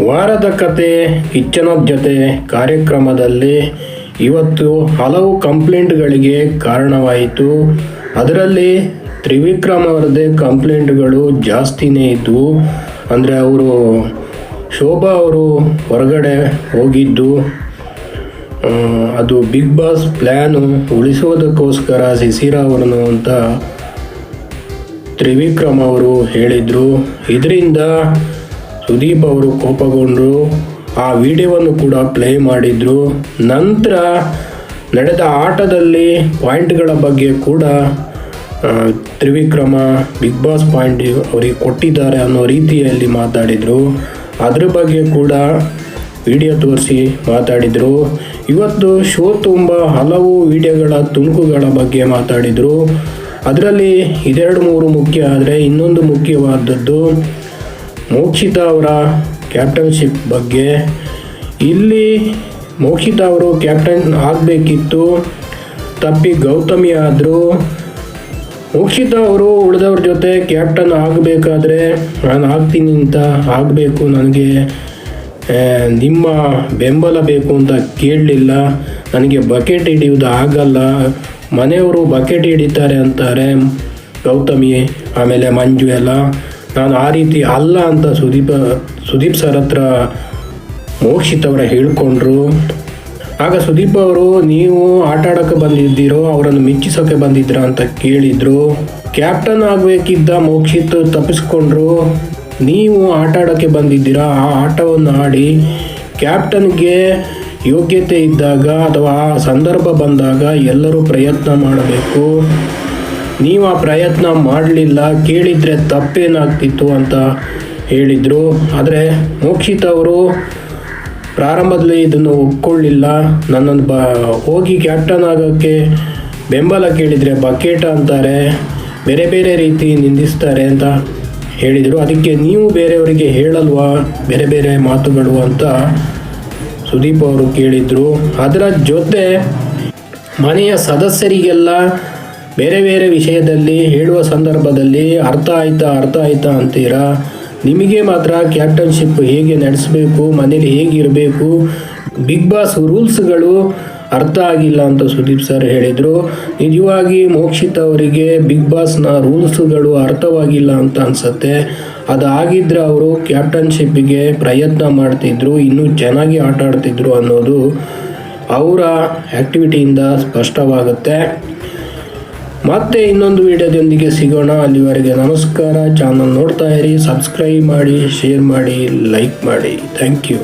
ವಾರದ ಕತೆ ಕಿಚ್ಚನ ಜೊತೆ ಕಾರ್ಯಕ್ರಮದಲ್ಲಿ ಇವತ್ತು ಹಲವು ಕಂಪ್ಲೇಂಟ್ಗಳಿಗೆ ಕಾರಣವಾಯಿತು. ಅದರಲ್ಲಿ ತ್ರಿವಿಕ್ರಮ್ ಅವರದೇ ಕಂಪ್ಲೇಂಟ್ಗಳು ಜಾಸ್ತಿನೇ ಇದ್ದವು ಅಂದರೆ ಅವರು ಶೋಭಾ ಅವರು ಹೊರಗಡೆ ಹೋಗಿದ್ದು ಅದು ಬಿಗ್ ಬಾಸ್ ಪ್ಲ್ಯಾನು ಉಳಿಸೋದಕ್ಕೋಸ್ಕರ ಶಿಶಿರ ಅವರನ್ನು ಅಂತ ತ್ರಿವಿಕ್ರಮ್ ಅವರು ಹೇಳಿದರು. ಇದರಿಂದ ಸುದೀಪ್ ಅವರು ಕೋಪಗೊಂಡರು ಆ ವಿಡಿಯೋವನ್ನು ಕೂಡ ಪ್ಲೇ ಮಾಡಿದರು. ನಂತರ ನಡೆದ ಆಟದಲ್ಲಿ ಪಾಯಿಂಟ್ಗಳ ಬಗ್ಗೆ ಕೂಡ ತ್ರಿವಿಕ್ರಮ ಬಿಗ್ ಬಾಸ್ ಪಾಯಿಂಟ್ ಅವರಿಗೆ ಕೊಟ್ಟಿದ್ದಾರೆ ಅನ್ನೋ ರೀತಿಯಲ್ಲಿ ಮಾತಾಡಿದರು. ಅದ್ರ ಬಗ್ಗೆ ಕೂಡ ವಿಡಿಯೋ ತೋರಿಸಿ ಮಾತಾಡಿದರು. ಇವತ್ತು ಶೋ ತುಂಬ ಹಲವು ವಿಡಿಯೋಗಳ ತುಣುಕುಗಳ ಬಗ್ಗೆ ಮಾತಾಡಿದರು. ಅದರಲ್ಲಿ ಇದೆರಡು ಮೂರು ಮುಖ್ಯ ಆದರೆ ಇನ್ನೊಂದು ಮುಖ್ಯವಾದದ್ದು ಮೋಕ್ಷಿತ ಅವರ ಕ್ಯಾಪ್ಟನ್ಶಿಪ್ ಬಗ್ಗೆ ಇಲ್ಲಿ ಮೋಕ್ಷಿತ ಅವರು ಕ್ಯಾಪ್ಟನ್ ಆಗಬೇಕಿತ್ತು. ತಪ್ಪಿ ಗೌತಮಿ ಆದರು. ಮೋಕ್ಷಿತ ಅವರು ಉಳಿದವ್ರ ಜೊತೆ ಕ್ಯಾಪ್ಟನ್ ಆಗಬೇಕಾದ್ರೆ ನಾನು ಆಗ್ತೀನಿ ಅಂತ ಆಗಬೇಕು ನನಗೆ. ನಿಮ್ಮ ಬೆಂಬಲ ಬೇಕು ಅಂತ ಕೇಳಲಿಲ್ಲ. ನನಗೆ ಬಕೆಟ್ ಹಿಡಿಯೋದು ಆಗಲ್ಲ. ಮನೆಯವರು ಬಕೆಟ್ ಹಿಡಿತಾರೆ ಅಂತಾರೆ ಗೌತಮಿ, ಆಮೇಲೆ ಮಂಜು ಎಲ್ಲ. ನಾನು ಆ ರೀತಿ ಅಲ್ಲ ಅಂತ ಸುದೀಪ, ಸುದೀಪ್ ಸರ್ ಹತ್ರ ಮೋಕ್ಷಿತ್ ಅವರ ಹೇಳ್ಕೊಂಡ್ರು. ಆಗ ಸುದೀಪ್ ಅವರು, ನೀವು ಆಟ ಆಡೋಕ್ಕೆ ಬಂದಿದ್ದೀರೋ, ಅವರನ್ನು ಮೆಚ್ಚಿಸೋಕೆ ಬಂದಿದ್ದೀರಾ ಅಂತ ಕೇಳಿದರು. ಕ್ಯಾಪ್ಟನ್ ಆಗಬೇಕಿದ್ದ ಮೋಕ್ಷಿತ್ ತಪ್ಪಿಸ್ಕೊಂಡ್ರು. ನೀವು ಆಟ ಆಡೋಕ್ಕೆ ಬಂದಿದ್ದೀರಾ, ಆ ಆಟವನ್ನು ಆಡಿ ಕ್ಯಾಪ್ಟನ್ಗೆ ಯೋಗ್ಯತೆ ಇದ್ದಾಗ ಅಥವಾ ಆ ಸಂದರ್ಭ ಬಂದಾಗ ಎಲ್ಲರೂ ಪ್ರಯತ್ನ ಮಾಡಬೇಕು. ನೀವು ಆ ಪ್ರಯತ್ನ ಮಾಡಲಿಲ್ಲ, ಕೇಳಿದರೆ ತಪ್ಪೇನಾಗ್ತಿತ್ತು ಅಂತ ಹೇಳಿದರು. ಆದರೆ ಮೋಕ್ಷಿತ್ ಅವರು ಪ್ರಾರಂಭದಲ್ಲಿ ಇದನ್ನು ಒಪ್ಕೊಳ್ಳಿಲ್ಲ. ನನ್ನನ್ನು ಬ, ಹೋಗಿ ಕ್ಯಾಪ್ಟನ್ ಆಗೋಕ್ಕೆ ಬೆಂಬಲ ಕೇಳಿದರೆ ಬಕೇಟ ಅಂತಾರೆ, ಬೇರೆ ಬೇರೆ ರೀತಿ ನಿಂದಿಸ್ತಾರೆ ಅಂತ ಹೇಳಿದರು. ಅದಕ್ಕೆ ನೀವು ಬೇರೆಯವರಿಗೆ ಹೇಳಲ್ವಾ, ಬೇರೆ ಬೇರೆ ಮಾತುಗಳು ಅಂತ ಸುದೀಪ್ ಅವರು ಕೇಳಿದರು. ಅದರ ಜೊತೆ ಮನೆಯ ಸದಸ್ಯರಿಗೆಲ್ಲ ಬೇರೆ ಬೇರೆ ವಿಷಯದಲ್ಲಿ ಹೇಳುವ ಸಂದರ್ಭದಲ್ಲಿ ಅರ್ಥ ಆಯ್ತಾ ಅರ್ಥ ಆಯ್ತಾ ಅಂತೀರಾ? ನಿಮಗೆ ಮಾತ್ರ ಕ್ಯಾಪ್ಟನ್ಶಿಪ್ ಹೇಗೆ ನಡೆಸಬೇಕು, ಮನೇಲಿ ಹೇಗಿರಬೇಕು ಬಿಗ್ ಬಾಸ್ ರೂಲ್ಸ್ಗಳು ಅರ್ಥ ಆಗಿಲ್ಲ ಅಂತ ಸುದೀಪ್ ಸರ್ ಹೇಳಿದರು. ನಿಜವಾಗಿ ಮೋಕ್ಷಿತ್ ಅವರಿಗೆ ಬಿಗ್ ಬಾಸ್ನ ರೂಲ್ಸ್ಗಳು ಅರ್ಥವಾಗಿಲ್ಲ ಅಂತ ಅನಿಸುತ್ತೆ. ಅದಾಗಿದ್ದರೆ ಅವರು ಕ್ಯಾಪ್ಟನ್ಶಿಪ್ಪಿಗೆ ಪ್ರಯತ್ನ ಮಾಡ್ತಿದ್ರು, ಇನ್ನೂ ಚೆನ್ನಾಗಿ ಆಟ ಆಡ್ತಿದ್ರು ಅನ್ನೋದು ಅವರ ಆ್ಯಕ್ಟಿವಿಟಿಯಿಂದ ಸ್ಪಷ್ಟವಾಗುತ್ತೆ. ಮತ್ತೆ ಇನ್ನೊಂದು ವಿಡಿಯೋದೊಂದಿಗೆ ಸಿಗೋಣ. ಅಲ್ಲಿವರೆಗೆ ನಮಸ್ಕಾರ. ಚಾನಲ್ ನೋಡ್ತಾ ಇರಿ ಸಬ್ಸ್ಕ್ರೈಬ್ ಮಾಡಿ ಶೇರ್ ಮಾಡಿ ಲೈಕ್ ಮಾಡಿ. Thank you